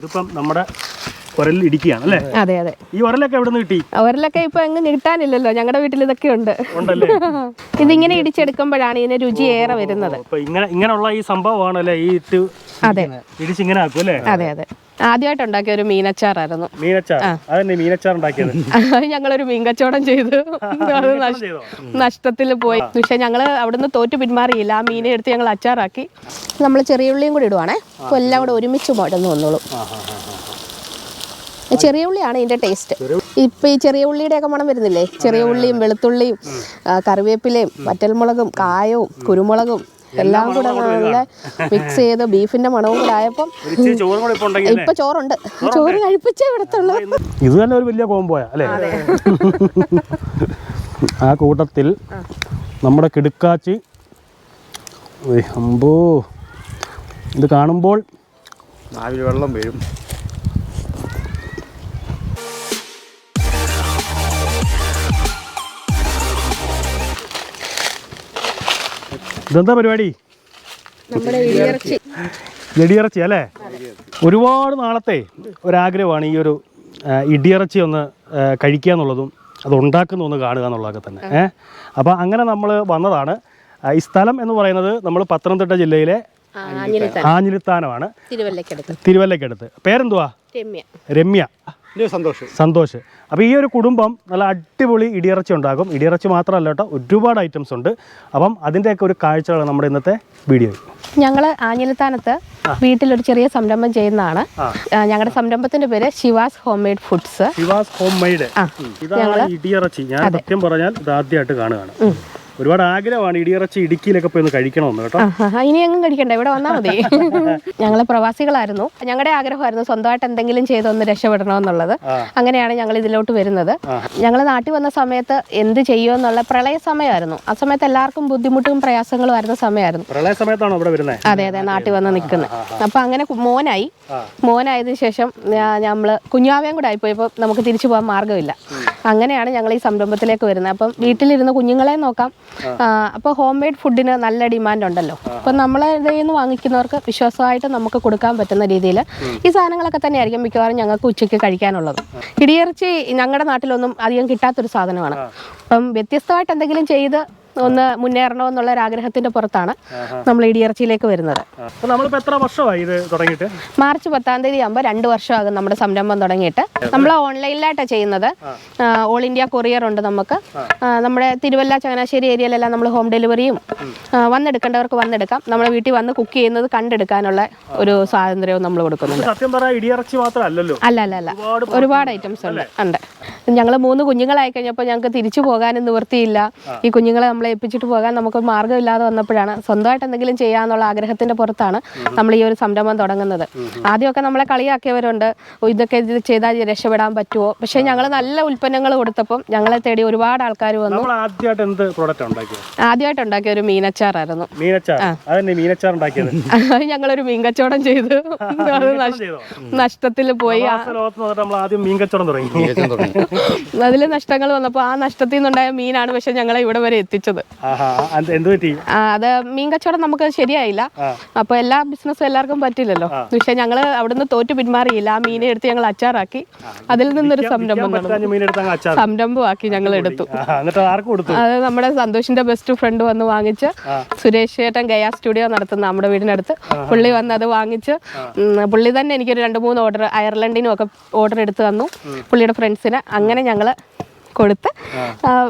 ഇതിപ്പം നമ്മുടെ ഉരലിൽ ഇടിക്കുകയാണ് അല്ലേ? അതെ അതെ. ഈ ഉരലൊക്കെ എവിടെ നിന്ന് കിട്ടി ഉരലൊക്കെ ഇപ്പൊ അങ്ങ് കിട്ടാനില്ലല്ലോ ഞങ്ങളുടെ വീട്ടിൽ ഇതൊക്കെ ഉണ്ട്. ഉണ്ടല്ലേ? ഇതിങ്ങനെ ഇടിച്ചെടുക്കുമ്പോഴാണ് ഇതിന് രുചി ഏറെ വരുന്നത്. ഇങ്ങനെ ഇങ്ങനെയുള്ള ഈ സംഭവമാണ് അല്ലേ? ഈ ഇട്ട് അതെ. ഇടിച്ചിങ്ങനെ ആക്കും അല്ലേ? അതെ അതെ. ആദ്യമായിട്ട് ഉണ്ടാക്കിയ ഒരു മീനച്ചാറായിരുന്നു. മീനച്ചാർ? അതന്നെ മീനച്ചാർ ഉണ്ടാക്കിയത്? ഞങ്ങളൊരു മീൻ കച്ചവടം ചെയ്തു. അത്? നഷ്ടത്തിൽ പോയി. പക്ഷെ ഞങ്ങൾ അവിടുന്ന് തോറ്റു പിന്മാറിയില്ല. ആ മീനെ എടുത്ത് ഞങ്ങൾ അച്ചാറാക്കി. നമ്മൾ ചെറിയ ഉള്ളിയും കൂടി ഇടുവാണേ. അപ്പോൾ എല്ലാം കൂടെ ഒരുമിച്ച് മുടന്ന് വന്നോളൂ. ചെറിയ ഉള്ളിയാണ് ഇതിന്റെ ടേസ്റ്റ്. ഇപ്പൊ ഈ ചെറിയ ഉള്ളിയുടെ ഒക്കെ മണം വരുന്നില്ലേ? ചെറിയ ഉള്ളിയും വെളുത്തുള്ളിയും കറിവേപ്പിലയും വറ്റൽമുളകും കായവും കുരുമുളകും എല്ലാം കൂടെ നല്ല മിക്സ് ചെയ്ത് ബീഫിന്റെ മണവും കൂടെ ആയപ്പം ഇപ്പൊ ചോറുണ്ട്. ചോറ് കഴിപ്പിച്ചേ ഇവിടത്തുള്ളൂ ഇത് തന്നെ ഒരു വലിയ കോമ്പോയാ അല്ലേ? ആ കൂട്ടത്തിൽ നമ്മുടെ കിടുക്കാച്ചി. അമ്പോ. ഇത് കാണുമ്പോൾ വെള്ളം വീഴും ഇതെന്താ പരിപാടി? ഇടിയിറച്ചി. അല്ലേ? ഒരുപാട് നാളത്തെ ഒരാഗ്രഹമാണ് ഈ ഒരു ഇടിയിറച്ചി ഒന്ന് കഴിക്കുക എന്നുള്ളതും അത് ഉണ്ടാക്കുന്ന ഒന്ന് കാണുക എന്നുള്ളതൊക്കെ തന്നെ. ഏഹ് അപ്പോൾ അങ്ങനെ നമ്മൾ വന്നതാണ്. ഈ സ്ഥലം എന്ന് പറയുന്നത് നമ്മൾ പത്തനംതിട്ട ജില്ലയിലെ ആഞ്ഞിലിത്താനമാണ്. തിരുവല്ലക്കടുത്ത് തിരുവല്ലക്കടുത്ത് പേരെന്തുവാ? രമ്യ. രമ്യ. സന്തോഷം. സന്തോഷ്. അപ്പോൾ ഈ ഒരു കുടുംബം നല്ല അടിപൊളി ഇടിയിറച്ചി ഉണ്ടാകും. ഇടിയിറച്ചി മാത്രമല്ല കേട്ടോ ഒരുപാട് ഐറ്റംസ് ഉണ്ട്. അപ്പം അതിന്റെയൊക്കെ ഒരു കാഴ്ചകളാണ് നമ്മുടെ ഇന്നത്തെ വീഡിയോ ഞങ്ങൾ ആഞ്ഞിലത്താനത്ത് വീട്ടിലൊരു ചെറിയ സംരംഭം ചെയ്യുന്നതാണ്. ഞങ്ങളുടെ സംരംഭത്തിന്റെ പേര് Shiva's home made foods. Shiva's home made ഇതാണ് ഇടിയിറച്ചി. ഞാൻ സത്യം പറഞ്ഞാൽ ഇത് ആദ്യമായിട്ട് കാണുകയാണ്. ഒരുപാട് ആഗ്രഹമാണ് ഇടിയിറച്ചി ഇടുക്കിയിലൊക്കെ പോയി ഒന്ന് കഴിക്കണമെന്ന് കേട്ടോ. ഇനി എങ്ങും കഴിക്കണ്ട ഇവിടെ വന്നാൽ മതി. ഞങ്ങൾ പ്രവാസികളായിരുന്നു. ഞങ്ങളുടെ ആഗ്രഹമായിരുന്നു സ്വന്തമായിട്ട് എന്തെങ്കിലും ചെയ്തൊന്ന് രക്ഷപ്പെടണമെന്നുള്ളത്. അങ്ങനെയാണ് ഞങ്ങൾ ഇതിലോട്ട് വരുന്നത്. ഞങ്ങൾ നാട്ടിൽ വന്ന സമയത്ത് എന്ത് ചെയ്യുമെന്നുള്ള പ്രളയ സമയമായിരുന്നു. ആ സമയത്ത് എല്ലാവർക്കും ബുദ്ധിമുട്ടും പ്രയാസങ്ങളും ആയിരുന്ന സമയമായിരുന്നു. പ്രളയ സമയത്താണോ ഇവിടെ വരുന്നത് അതെ അതെ നാട്ടിൽ വന്ന് നിൽക്കുന്നത് അപ്പൊ അങ്ങനെ മോനായി. മോനായതിനു ശേഷം നമ്മൾ കുഞ്ഞാവയും കൂടെ ആയിപ്പോയപ്പോൾ നമുക്ക് തിരിച്ചു പോകാൻ മാർഗമില്ല. അങ്ങനെയാണ് ഞങ്ങൾ ഈ സംരംഭത്തിലേക്ക് വരുന്നത്. അപ്പം വീട്ടിലിരുന്ന് കുഞ്ഞുങ്ങളെ നോക്കാം. അപ്പോൾ ഹോം മെയ്ഡ് ഫുഡിന് നല്ല ഡിമാൻഡ് ഉണ്ടല്ലോ. അപ്പോൾ നമ്മളെ ഇതിൽ നിന്ന് വാങ്ങിക്കുന്നവർക്ക് വിശ്വാസമായിട്ട് നമുക്ക് കൊടുക്കാൻ പറ്റുന്ന രീതിയിൽ ഈ സാധനങ്ങളൊക്കെ തന്നെയായിരിക്കും മിക്കവാറും ഞങ്ങൾക്ക് ഉച്ചയ്ക്ക് കഴിക്കാനുള്ളത്. ഇടിയിറച്ചി ഞങ്ങളുടെ നാട്ടിലൊന്നും അധികം കിട്ടാത്തൊരു സാധനമാണ്. അപ്പം വ്യത്യസ്തമായിട്ട് എന്തെങ്കിലും ചെയ്ത് ഒന്ന് മുന്നേറണമെന്നുള്ള ഒരു ആഗ്രഹത്തിന്റെ പുറത്താണ് നമ്മൾ ഇടിയിറച്ചിയിലേക്ക് വരുന്നത്. അപ്പോൾ നമ്മളിപ്പോൾ എത്ര വർഷമായി ഇത് തുടങ്ങിയിട്ട്? മാർച്ച് പത്താം തീയതി ആകുമ്പോൾ രണ്ട് വർഷമാകും നമ്മുടെ സംരംഭം തുടങ്ങിയിട്ട്. നമ്മൾ ഓൺലൈനിലായിട്ടാണ് ചെയ്യുന്നത്. ഓൾ ഇന്ത്യ കൊറിയർ ഉണ്ട് നമുക്ക്. നമ്മുടെ തിരുവല്ല ചങ്ങനാശ്ശേരി ഏരിയയിലെല്ലാം നമ്മൾ ഹോം ഡെലിവറിയും വന്നെടുക്കേണ്ടവർക്ക് വന്നെടുക്കാം. നമ്മുടെ വീട്ടിൽ വന്ന് കുക്ക് ചെയ്യുന്നത് കണ്ടെടുക്കാനുള്ള ഒരു സ്വാതന്ത്ര്യവും നമ്മൾ കൊടുക്കുന്നുണ്ട്. സത്യം പറഞ്ഞാൽ ഇടിയിറച്ചി മാത്രമല്ലല്ലോ? അല്ല അല്ല അല്ല ഒരുപാട് ഐറ്റംസ് ഉണ്ട്. ഉണ്ട്. ഞങ്ങൾ മൂന്ന് കുഞ്ഞുങ്ങളായി കഴിഞ്ഞപ്പോൾ ഞങ്ങൾക്ക് തിരിച്ചു പോകാനും നിവൃത്തിയില്ല. ഈ കുഞ്ഞുങ്ങളെ നമ്മളെ ഏൽപ്പിച്ചിട്ട് പോകാൻ നമുക്ക് മാർഗമില്ലാതെ വന്നപ്പോഴാണ് സ്വന്തമായിട്ട് എന്തെങ്കിലും ചെയ്യാന്നുള്ള ആഗ്രഹത്തിന്റെ പുറത്താണ് നമ്മൾ ഈ ഒരു സംരംഭം തുടങ്ങുന്നത്. ആദ്യമൊക്കെ നമ്മളെ കളിയാക്കിയവരുണ്ട്. ഇതൊക്കെ ഇത് ചെയ്താൽ രക്ഷപ്പെടാൻ പറ്റുമോ? പക്ഷേ ഞങ്ങൾ നല്ല ഉൽപ്പന്നങ്ങൾ കൊടുത്തപ്പം ഞങ്ങളെ തേടി ഒരുപാട് ആൾക്കാർ വന്നു. നമ്മൾ ആദ്യമായിട്ട് എന്ത് പ്രോഡക്റ്റ് ഉണ്ടാക്കിയത് ആദ്യമായിട്ട് ഉണ്ടാക്കിയ ഒരു മീനച്ചാറായിരുന്നു. മീനച്ചാർ? അതന്നെ മീനച്ചാർ ഉണ്ടാക്കിയത്? അത് ഞങ്ങളൊരു മീൻ കച്ചവടം ചെയ്തു അത് നഷ്- ചെയ്തോ? നഷ്ടത്തിൽ പോയി. ആ. പ്രവാസ ലോകത്ത് വന്നിട്ട് നമ്മൾ ആദ്യം മീൻ കച്ചവടം തുടങ്ങി. അതിൽ നഷ്ടങ്ങൾ വന്നപ്പോൾ ആ നഷ്ടത്തിൽ നിന്നുണ്ടായ മീനാണ് പക്ഷെ ഞങ്ങളെ ഇവിടെ വരെ എത്തിച്ചത്. ആഹാ അത് മീൻ കച്ചവടം നമുക്ക് ശരിയായില്ല. അപ്പൊ എല്ലാ ബിസിനസ്സും എല്ലാവർക്കും പറ്റില്ലല്ലോ. പക്ഷെ ഞങ്ങൾ അവിടുന്ന് തോറ്റു പിന്മാറിയില്ല. ആ മീനെ എടുത്ത് ഞങ്ങൾ അച്ചാറാക്കി. അതിൽ നിന്നൊരു സംരംഭം സംരംഭമാക്കി ഞങ്ങൾ എടുത്തു. അത് നമ്മുടെ സന്തോഷിന്റെ ബെസ്റ്റ് ഫ്രണ്ട് വന്ന് വാങ്ങിച്ച് സുരേഷ് ചേട്ടൻ ഗയാ സ്റ്റുഡിയോ നടത്തുന്ന നമ്മുടെ വീടിനടുത്ത്. പുള്ളി വന്ന് അത് വാങ്ങിച്ച് പുള്ളി തന്നെ എനിക്കൊരു രണ്ട് മൂന്ന് ഓർഡർ അയർലൻഡിനും ഒക്കെ ഓർഡർ എടുത്ത് തന്നു. പുള്ളിയുടെ ഫ്രണ്ട്സിന് അങ്ങനെ ഞങ്ങൾ കൊടുത്ത്.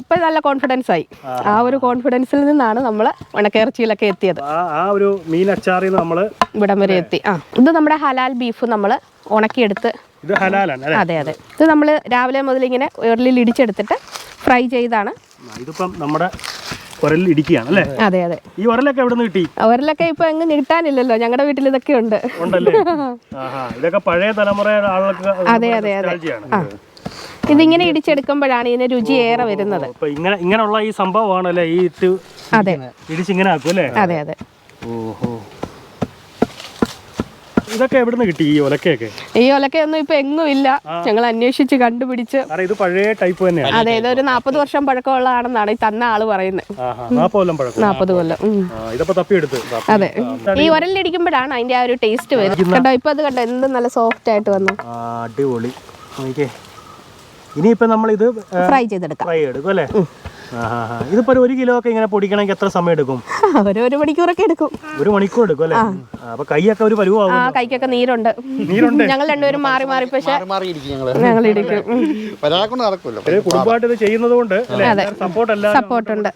ഇപ്പൊ നല്ല കോൺഫിഡൻസ് ആയി. ആ. ഒരു കോൺഫിഡൻസിൽ നിന്നാണ് നമ്മൾ ഉണക്കയിറച്ചിയിലൊക്കെ എത്തിയത്. ആ ഒരു മീൻ അച്ചാറിൽ നമ്മൾ ഇവിടം വരെ എത്തി. ആ ഇത് നമ്മുടെ ഹലാൽ ബീഫ് നമ്മൾ ഉണക്കിയെടുത്ത് ഇത് ഹലാലാണ് അതെ അതെ. ഇത് നമ്മൾ രാവിലെ മുതൽ ഇങ്ങനെ ഉരലിൽ ഇടിച്ചെടുത്തിട്ട് ഫ്രൈ ചെയ്താണ്. ഇതിപ്പം നമ്മുടെ ഉരലിൽ ഇടിക്കുകയാണ് അല്ലേ? അതെ അതെ. ഈ ഉരലൊക്കെ എവിടെ കിട്ടി? അവരിലൊക്കെ ഇപ്പൊ അങ്ങ് കിട്ടാനില്ലല്ലോ. ഞങ്ങളുടെ വീട്ടിൽ ഇതൊക്കെ ഉണ്ട്. ഉണ്ടല്ലേ? ഇതൊക്കെ പഴയ തലമുറ അതെ, അതെ, അതെ. ഇതിങ്ങനെ ഇടിച്ചെടുക്കുമ്പോഴാണ് ഇതിന് രുചി ഏറെ വരുന്നത്. ഇങ്ങനെ ഇങ്ങനെയുള്ള ഈ സംഭവമാണ് അല്ലേ ഈ ഇട്ട് അതെ. ഇടിച്ച് ഇങ്ങനെ ആക്കും അല്ലേ അതെ അതെ. ഓഹോ. ഇതൊക്കെ എവിടുന്ന് കിട്ടി ഈ ഒലക്കയൊക്കെ? ഈ ഒലക്കയൊന്നും ഇപ്പൊ എങ്ങും ഇല്ല. ഞങ്ങൾ അന്വേഷിച്ച് കണ്ടുപിടിച്ച്. ഇത് പഴയ ടൈപ്പ് തന്നെയാണ്. അതെ ഇതൊരു നാപ്പത് വർഷം പഴക്കമുള്ളതാണെന്നാണ് ഈ തന്ന ആൾ പറയുന്നത്. കൊല്ലം അതെ. ഈ ഉരലിടിക്കുമ്പോഴാണ് അതിന്റെ ആ ഒരു ടേസ്റ്റ് വരുന്നത്. കണ്ടോ ഇപ്പൊ അത് കണ്ടോ എന്ത് നല്ല സോഫ്റ്റ് ആയിട്ട് വന്നു. അടിപൊളി. നോക്കിക്കേ നമ്മൾ ഇത് ഫ്രൈ ചെയ്തെടുക്കാം. ഫ്രൈ എടുക്കും അല്ലേ. ഇതിപ്പോ ഒരു കിലോ ഒക്കെ ഇങ്ങനെ പൊടിക്കണമെങ്കിൽ എത്ര സമയം എടുക്കും? ഒരു മണിക്കൂർ മണിക്കൂറൊക്കെ എടുക്കും. ഒരു മണിക്കൂർ എടുക്കും അല്ലേ? അപ്പൊ കൈയൊക്കെ ഒരു പരുവാകും ആ കൈക്കൊക്കെ നീരുണ്ട്. നീരുണ്ട്? ഞങ്ങൾ രണ്ടുപേരും മാറി മാറി പക്ഷെ ഞങ്ങൾ ഇടിക്കും ഉം. ഒരാളെ കൊണ്ട് നടക്കുമല്ലോ. ഒരു കുടുംബമായിട്ട് ഇത് ചെയ്യുന്നത് കൊണ്ട് സപ്പോർട്ട് അല്ല സപ്പോർട്ട് ഉണ്ട്.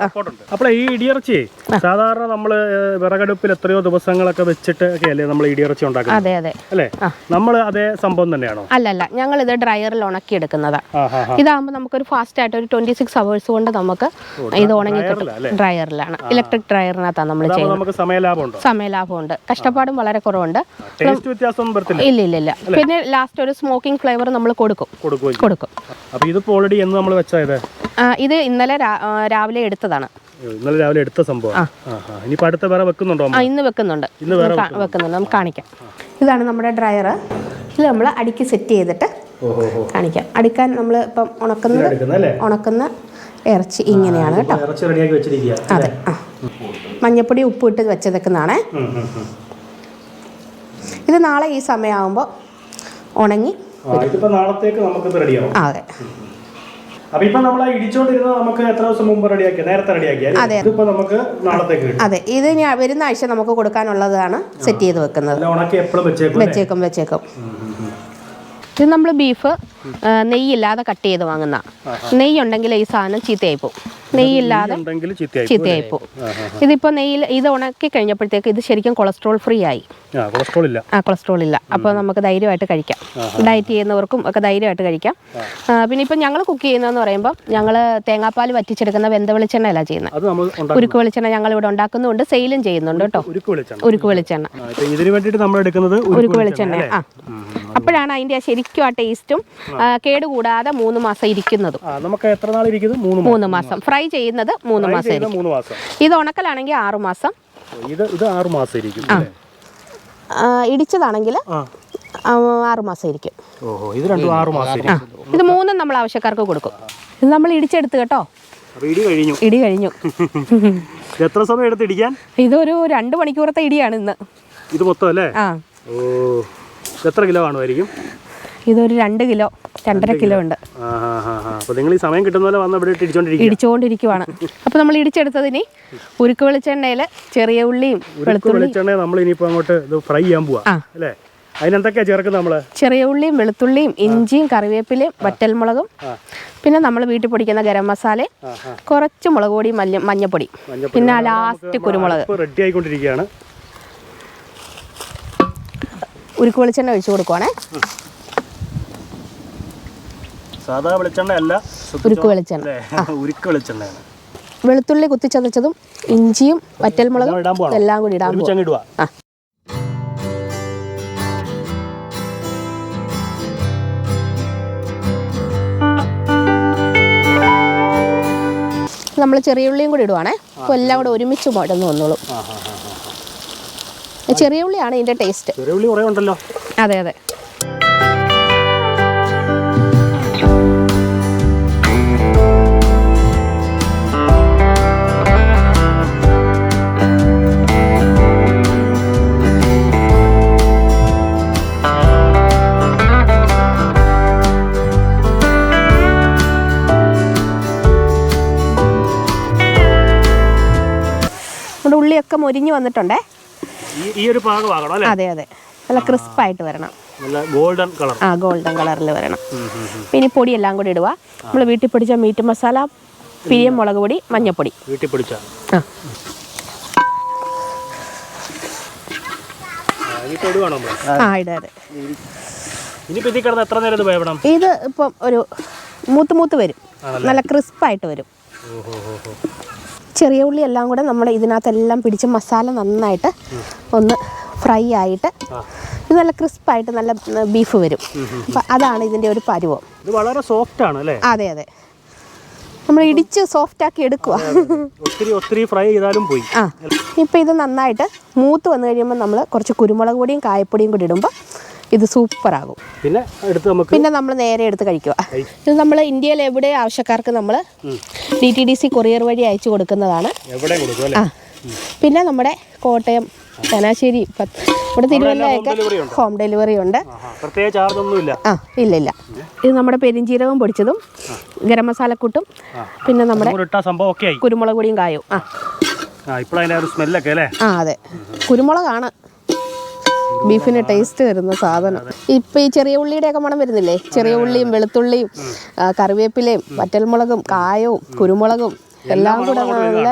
അപ്പോൾ ഈ ഇടിയിറച്ചി സാധാരണ നമ്മൾ വിറകടുപ്പിൽ എത്രയോ ദിവസങ്ങളൊക്കെ വെച്ചിട്ട് ഒക്കെ അല്ലേ നമ്മൾ ഇടിയിറച്ചി ഉണ്ടാക്കുന്നത്? അതെ അതെ. അല്ലേ? നമ്മൾ അതേ സംഭവം തന്നെയാണോ? അല്ലല്ല ഞങ്ങൾ ഇത് ഡ്രയറിൽ ഉണക്കി എടുക്കുന്നതാണ് ഒരു നമുക്കൊരു ഫാസ്റ്റ് ആയിട്ട് ഒരു ട്വന്റി സിക്സ് അവേഴ്സ് കൊണ്ട് നമുക്ക് ഇത് ഉണങ്ങി കിട്ടും ഡ്രയറിലാണ്. ഇലക്ട്രിക് ഡ്രയറിനകത്താണ് നമ്മൾ ചെയ്യുന്നത്. നമുക്ക് സമയലാഭം ഉണ്ടോ സമയലാഭമുണ്ട്. കഷ്ടപ്പാടും വളരെ കുറവുണ്ട്. ഇല്ല ഇല്ല ഇല്ല. പിന്നെ ലാസ്റ്റ് ഒരു സ്മോക്കിംഗ് ഫ്ലേവർ നമ്മൾ കൊടുക്കും. കൊടുക്കും. ഇത്? ഇന്നലെ രാവിലെ എടുത്തതാണ്. ഇന്നലെ രാവിലെ എടുത്ത സംഭവം. ഹാ അടുത്ത വേറെ വെക്കുന്നുണ്ടോ ഇന്ന് വെക്കുന്നുണ്ട്. ഇന്ന് വേറെ വെക്കുന്നുണ്ട്? നമുക്ക് കാണിക്കാം. ഇതാണ് നമ്മുടെ ഡ്രയർ ഇത് നമ്മൾ അടിക്ക് സെറ്റ് ചെയ്തിട്ട് ഓഹോ കാണിക്കാം. അടിക്കാൻ നമ്മൾ ഇപ്പം ഉണക്കുന്നത് ഉണക്കുന്ന ഇറച്ചി ഇങ്ങനെയാണ് കേട്ടോ. ഇറച്ചി റെഡിയാക്കി വെച്ചിരിക്കുക അതെ മഞ്ഞപ്പൊടി ഉപ്പ് ഇട്ട് ഉം. ഇത് നാളെ ഈ സമയമാകുമ്പോൾ ഉണങ്ങി ഇതിപ്പോ നാളത്തേക്ക് നമുക്കിത് റെഡിയാവും അതെ. അപ്പൊ ഇപ്പൊ നമ്മൾ ഇടിച്ചോണ്ടിരുന്നത് നമുക്ക് എത്ര ദിവസം മുമ്പ് നേരത്തെ റെഡിയാക്കിയ അതെ. ഇതിപ്പോ നമുക്ക് നാളത്തേക്ക് അതെ. ഇത് ഞാൻ വരുന്ന ആഴ്ച നമുക്ക് കൊടുക്കാനുള്ളതാണ് സെറ്റ് ചെയ്ത് വെക്കുന്നത്. ഉണക്കി എപ്പോഴും വെച്ചേക്കും വെച്ചേക്കും വെച്ചേക്കും. ഇത് നമ്മൾ ബീഫ് നെയ്യില്ലാതെ കട്ട് ചെയ്ത് വാങ്ങുന്ന. നെയ്യ് ഉണ്ടെങ്കിൽ ഈ സാധനം ചീത്തയായി പോകും നെയ്യില്ലാതെ ചീത്തയായി പോകും ഇതിപ്പോൾ നെയ്യിൽ ഇത് ഉണക്കി കഴിഞ്ഞപ്പോഴത്തേക്ക് ഇത് ശരിക്കും കൊളസ്ട്രോൾ ഫ്രീ ആയി. ആ കൊളസ്ട്രോൾ ഇല്ല. ആ കൊളസ്ട്രോൾ ഇല്ല. അപ്പോൾ നമുക്ക് ധൈര്യമായിട്ട് കഴിക്കാം. ഡയറ്റ് ചെയ്യുന്നവർക്കും ഒക്കെ ധൈര്യമായിട്ട് കഴിക്കാം. പിന്നെ ഇപ്പം ഞങ്ങൾ കുക്ക് ചെയ്യുന്നതെന്ന് പറയുമ്പോൾ ഞങ്ങൾ തേങ്ങാപ്പാൽ വറ്റിച്ചെടുക്കുന്ന വെന്ത വെളിച്ചെണ്ണ അല്ല ചെയ്യുന്നത്. ഉരുക്ക് വെളിച്ചെണ്ണ ഞങ്ങൾ ഇവിടെ ഉണ്ടാക്കുന്നുണ്ട്. സെയിലും ചെയ്യുന്നുണ്ട് കേട്ടോ. ഉരുക്ക് വെളിച്ചെണ്ണ. ഉരുക്ക് വെളിച്ചെണ്ണ. ഇതിന് വേണ്ടിയിട്ട് നമ്മൾ എടുക്കുന്നത് ഉരുക്ക് ഉരുക്ക് വെളിച്ചെണ്ണ ആ. അപ്പോഴാണ് അതിന്റെ ശരിക്കും ആ ടേസ്റ്റും കേടുകൂടാതെ മൂന്ന് മാസം ഇരിക്കുന്നതും. നമുക്ക് എത്ര നാൾ ഇരിക്കുന്നത് മൂന്ന് മാസം. ഫ്രൈ ചെയ്യുന്നത് മൂന്ന് മാസം ചെയ്യുന്ന മൂന്ന് മാസം. ഇത് ഉണക്കലാണെങ്കിൽ ആറു മാസം. ഇത് ഇത് ആറു മാസം ഇരിക്കും ആ, ഇടിച്ചതാണെങ്കിൽ ആ. ആറ് മാസം ഇരിക്കും. ഓഹോ ഇത് രണ്ടും ആറ് മാസം ഇത് മൂന്നും നമ്മൾ ആവശ്യക്കാർക്ക് കൊടുക്കും. ഇത് നമ്മൾ ഇടിച്ചെടുത്ത് കേട്ടോ. ഇടി കഴിഞ്ഞു. ഇടി കഴിഞ്ഞു. എത്ര സമയം എടുത്ത് ഇടിക്കാൻ? ഇതൊരു രണ്ട് മണിക്കൂറത്തെ ഇടിയാണ് ഇന്ന്. ഇത് മൊത്തം അല്ലേ? ആ. ഓ എത്ര കിലോ കാണുമായിരിക്കും ഇതൊരു രണ്ട് കിലോ. രണ്ടര കിലോ ഉണ്ട്. നിങ്ങൾ ഈ സമയം കിട്ടുന്ന പോലെ വന്ന് ഇവിടെ ഇടിച്ചുകൊണ്ടിരിക്കുവാണ് അപ്പോൾ നമ്മൾ ഇടിച്ചെടുത്തതിന് ഉരുക്ക് വെളിച്ചെണ്ണയിൽ ചെറിയ ഉള്ളിയും ഉരുക്ക് വെളുത്തുള്ളി വെളിച്ചെണ്ണ നമ്മൾ ഇനിയിപ്പോ അങ്ങോട്ട് ഫ്രൈ ചെയ്യാൻ പോവാ അല്ലേ? അതിനെന്തൊക്കെയാ ചേർക്കുന്നത് നമ്മൾ? ചെറിയ ഉള്ളിയും വെളുത്തുള്ളിയും ഇഞ്ചിയും കറിവേപ്പിലയും വറ്റൽമുളകും. പിന്നെ നമ്മൾ വീട്ടിൽ പൊടിക്കുന്ന ഗരം മസാല കുറച്ച് മുളക് പൊടി മഞ്ഞ മഞ്ഞപ്പൊടി. പിന്നെ ലാസ്റ്റ് കുരുമുളക്. റെഡി ആയിക്കൊണ്ടിരിക്കുകയാണ്. ഉരുക്ക് വെളിച്ചെണ്ണ ഒഴിച്ചു കൊടുക്കുവാണേ. സാധാ വെളിച്ചെണ്ണ. അല്ല? ഉരുക്ക് വെളിച്ചെണ്ണ ഉരുക്ക് വെളിച്ചെണ്ണയാണ്. വെളുത്തുള്ളി കുത്തിച്ചതച്ചതും ഇഞ്ചിയും വറ്റൽമുളകും? എല്ലാം കൂടി ഇടാൻ ആ. നമ്മൾ ചെറിയ ഉള്ളിയും കൂടി ഇടുവാണേ. അപ്പോൾ എല്ലാം കൂടെ ഒരുമിച്ച് മടന്ന് വന്നോളും. ചെറിയ ഉള്ളിയാണ് ഇതിന്റെ ടേസ്റ്റ് ചെറിയ ഉള്ളി കുറേ ഉണ്ടല്ലോ. അതെ അതെ. നമ്മുടെ മൊരിഞ്ഞു വന്നിട്ടുണ്ടേ? ഈ ഒരു പാകമാകണം അല്ലേ? അതെ അതെ. നല്ല ക്രിസ്പായിട്ട് വരണം. നല്ല ഗോൾഡൻ കളർ. ആ ഗോൾഡൻ കളറിൽ വരണം. പിന്നെ പൊടി എല്ലാം കൂടി ഇടുക നമ്മൾ വീട്ടിൽ പൊടിച്ച മീറ്റ് മസാല പിരിയം മുളക് പൊടി മഞ്ഞപ്പൊടി. വീട്ടിൽ പിടിച്ച. ആ. ആ അതെ. ഇത് ഇപ്പം ഒരു മൂത്ത് മൂത്ത് വരും. നല്ല ക്രിസ്പായിട്ട് വരും. ചെറിയ ഉള്ളി എല്ലാം കൂടെ നമ്മൾ ഇതിനകത്തെല്ലാം പിടിച്ച് മസാല നന്നായിട്ട് ഒന്ന് ഫ്രൈ ആയിട്ട് ഇത് നല്ല ക്രിസ്പായിട്ട് നല്ല ബീഫ് വരും. അപ്പം അതാണ് ഇതിന്റെ ഒരു പരുവം. ഇത് വളരെ സോഫ്റ്റ് ആണ് അല്ലേ? അതെ അതെ. നമ്മൾ ഇടിച്ച് സോഫ്റ്റ് ആക്കി എടുക്കുക. ഒത്തിരി ഒത്തിരി ഫ്രൈ ചെയ്താലും പോയി. ആ. ഇപ്പം ഇത് നന്നായിട്ട് മൂത്ത് വന്നു കഴിയുമ്പോൾ നമ്മൾ കുറച്ച് കുരുമുളക് പൊടിയും കായപ്പൊടിയും കൂടി ഇടുമ്പോൾ ഇത് സൂപ്പർ സൂപ്പറാകും. പിന്നെ എടുത്ത് നമുക്ക് പിന്നെ നമ്മൾ നേരെ എടുത്ത് കഴിക്കുക. ഇത് നമ്മൾ ഇന്ത്യയിൽ എവിടെ ആവശ്യക്കാർക്ക് നമ്മൾ D T D C courier വഴി അയച്ചു കൊടുക്കുന്നതാണ്. ആ. പിന്നെ നമ്മുടെ കോട്ടയം ചനാശ്ശേരി ഇവിടെ തിരുവല്ലയൊക്കെ ഹോം ഡെലിവറി ഉണ്ട്. ആ ഇല്ല ഇല്ല. ഇത് നമ്മുടെ പെരിഞ്ചീരകം പൊടിച്ചതും ഗരം മസാലക്കൂട്ടും പിന്നെ നമ്മുടെ കുരുമുളക് പൊടിയും കായും. ആ. ആ അതെ. കുരുമുളകാണ് ബീഫിന് ടേസ്റ്റ് വരുന്ന സാധനം. ഇപ്പൊ ഈ ചെറിയ ഉള്ളിയുടെ ഒക്കെ മണം വരുന്നില്ലേ? ചെറിയ ഉള്ളിയും വെളുത്തുള്ളിയും കറിവേപ്പിലയും വറ്റൽമുളകും കായവും കുരുമുളകും എല്ലാം കൂടെ നല്ല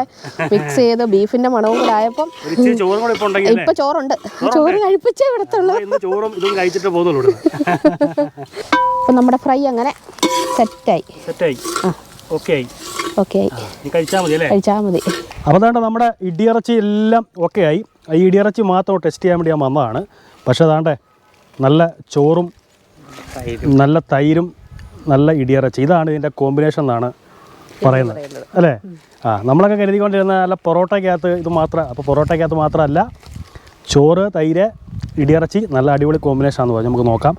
മിക്സ് ചെയ്ത് ബീഫിന്റെ മണവും കൂടെ ആയപ്പം ഇപ്പൊ ചോറുണ്ട്. ചോറ് കഴിപ്പിച്ചേ ഇവിടത്തുള്ളൂ അപ്പൊ നമ്മുടെ ഫ്രൈ അങ്ങനെ സെറ്റായി. സെറ്റായി. ഓക്കെ ആയി ഓക്കെ ആയി നീ കഴിച്ചാൽ മതി അപ്പൊ നമ്മുടെ ഇടിയിറച്ചി എല്ലാം ഓക്കെ ആയി ഇടിയിറച്ചി മാത്രം ടെസ്റ്റ് ചെയ്യാൻ വേണ്ടി ഞാൻ വന്നതാണ്. പക്ഷേ അതാണ്ടേ നല്ല ചോറും നല്ല തൈരും നല്ല ഇടിയിറച്ചി. ഇതാണ് ഇതിന്റെ കോമ്പിനേഷൻ എന്നാണ് പറയുന്നത്. അല്ലേ? ആ നമ്മളൊക്കെ കരുതിക്കൊണ്ടിരുന്ന നല്ല പൊറോട്ടയ്ക്കകത്ത് ഇത് മാത്രം അപ്പോൾ പൊറോട്ടയ്ക്കകത്ത് മാത്രമല്ല ചോറ് തൈര് ഇടിയിറച്ചി നല്ല അടിപൊളി കോമ്പിനേഷൻ ആണെന്ന് പറഞ്ഞു. നമുക്ക് നോക്കാം.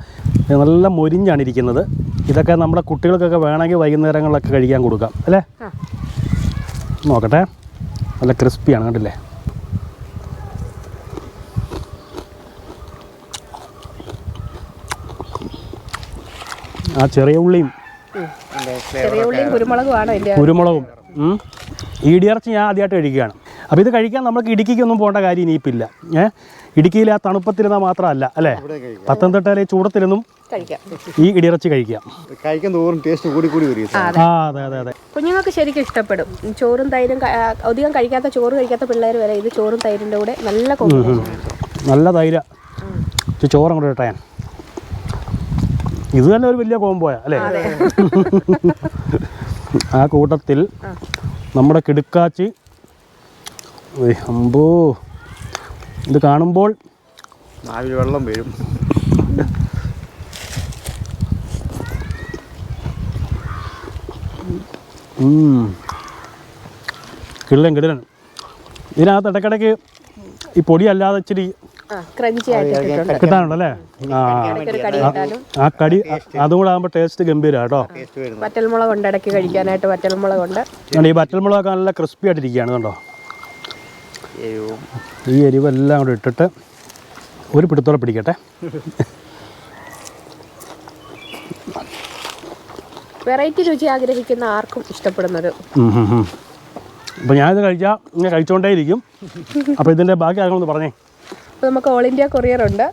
നല്ല മൊരിഞ്ഞാണ് ഇരിക്കുന്നത്. ഇതൊക്കെ നമ്മുടെ കുട്ടികൾക്കൊക്കെ വേണമെങ്കിൽ വൈകുന്നേരങ്ങളിലൊക്കെ കഴിക്കാൻ കൊടുക്കാം. അല്ലേ? നോക്കട്ടെ. നല്ല ക്രിസ്പിയാണ് കണ്ടില്ലേ? ആ ചെറിയ ഉള്ളിയും. ചെറിയ ഉള്ളിയും കുരുമുളകുമാണ് കുരുമുളകും. ഇടിയിറച്ചി ഞാൻ ആദ്യമായിട്ട് കഴിക്കുകയാണ്. അപ്പോൾ ഇത് കഴിക്കാൻ നമുക്ക് ഇടുക്കിക്കൊന്നും പോകേണ്ട കാര്യം ഇനിയിപ്പില്ല. ഏ? ഇടുക്കിയിൽ ആ തണുപ്പത്തിരുന്നാൽ മാത്രമല്ല അല്ലേ? പത്തനംതിട്ടയിലെ ചൂടത്തിരുന്നും കഴിക്കാം. ഈ ഇടിയിറച്ചി കഴിക്കാം. കഴിക്കാൻ തോറും ടേസ്റ്റ് കൂടി കൂടി വരും ആ അതെ. അതെ അതെ കുഞ്ഞുങ്ങൾക്ക് ശരിക്കും ഇഷ്ടപ്പെടും. ചോറും തൈരും അധികം കഴിക്കാത്ത ചോറ് കഴിക്കാത്ത പിള്ളേർ വരെ ഇത് ചോറും തൈരിന്റെ കൂടെ നല്ല കോമ്പിനേഷൻ നല്ല തൈര. ചോറും കൂടെ ഇട്ടാൻ. ഇത് തന്നെ ഒരു വലിയ കോമ്പോയ അല്ലേ? ആ കൂട്ടത്തിൽ നമ്മുടെ കിടുക്കാച്ചി. അമ്പോ. ഇത് കാണുമ്പോൾ നാവിൽ വെള്ളം വീഴും ഉം. കിടിലൻ കിടിലൻ. ഇതിനകത്ത് ഇടയ്ക്കിടയ്ക്ക് ഈ പൊടിയല്ലാതെ ഇച്ചിരി ക്രഞ്ചി കിട്ടാനുണ്ടല്ലേ ആ. കടി കിട്ടാനും ആ കടി അ- അതും കൂടെ ആകുമ്പോൾ ടേസ്റ്റ് ഗംഭീര കേട്ടോ. ടേസ്റ്റ് വരുന്നത് വറ്റൽമുളക് ഉണ്ട് ഇടയ്ക്ക് കഴിക്കാനായിട്ട് വറ്റൽമുളക് ഉണ്ട് ഈ വറ്റൽമുളക് നല്ല ക്രിസ്പി ആയിട്ടിരിക്കുകയാണ് കണ്ടോ? എരിവും ഈ എരിവെല്ലാം കൂടെ ഇട്ടിട്ട് ഒരു പിടുത്തോടെ പിടിക്കട്ടെ. വെറൈറ്റി രുചി ആഗ്രഹിക്കുന്ന ആർക്കും ഇഷ്ടപ്പെടുന്നൊരു അപ്പോൾ ഞാനിത് കഴിച്ചാൽ ഇങ്ങനെ കഴിച്ചുകൊണ്ടേ ഇരിക്കും അപ്പോൾ ഇതിന്റെ ബാക്കി ആകണമെന്ന് പറഞ്ഞേ. അപ്പോൾ നമുക്ക് ഓൾ ഇന്ത്യ കൊറിയർ ഉണ്ട്.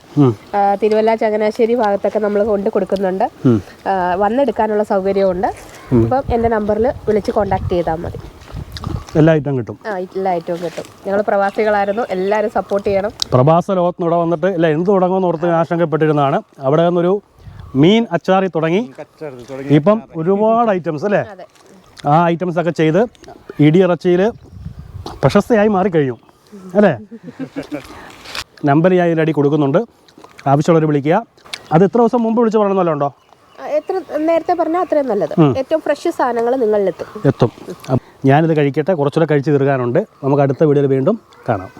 തിരുവല്ല ചങ്ങനാശ്ശേരി ഭാഗത്തൊക്കെ നമ്മൾ കൊണ്ട് കൊടുക്കുന്നുണ്ട്. വന്നെടുക്കാനുള്ള സൗകര്യമുണ്ട് അപ്പം എന്റെ നമ്പറിൽ വിളിച്ച് കോൺടാക്ട് ചെയ്താൽ മതി. എല്ലാ ഐറ്റം കിട്ടും. ആ എല്ലാ ഐറ്റവും കിട്ടും. ഞങ്ങൾ പ്രവാസികളായിരുന്നു. എല്ലാവരും സപ്പോർട്ട് ചെയ്യണം. പ്രവാസ ലോകത്തിന് ഇവിടെ വന്നിട്ട് ഇല്ല എന്ത് തുടങ്ങുമെന്ന് ഓർത്ത് ആശങ്കപ്പെട്ടിരുന്നതാണ്. അവിടെ നിന്നൊരു മീൻ അച്ചാറി തുടങ്ങി. ഇപ്പം ഒരുപാട് ഐറ്റംസ് അല്ലേ? ആ ഐറ്റംസ് ഒക്കെ ചെയ്ത് ഇടിയിറച്ചിയിൽ പ്രശസ്തയായി മാറിക്കഴിഞ്ഞു. അല്ലേ? നമ്പർ ഞാൻ ഇതിന്റെ അടി കൊടുക്കുന്നുണ്ട്. ആവശ്യമുള്ളവർ വിളിക്കുക. അത് എത്ര ദിവസം മുമ്പ് വിളിച്ച് ഉണ്ടോ? എത്ര നേരത്തെ പറഞ്ഞാൽ അത്രയും നല്ലത്. ഏറ്റവും ഫ്രഷ് സാധനങ്ങൾ നിങ്ങളിലെത്തും. എത്തും. ഞാനിത് കഴിക്കട്ടെ. കുറച്ചുകൂടെ കഴിച്ച് തീർക്കാനുണ്ട്. നമുക്ക് അടുത്ത വീഡിയോയിൽ വീണ്ടും കാണാം.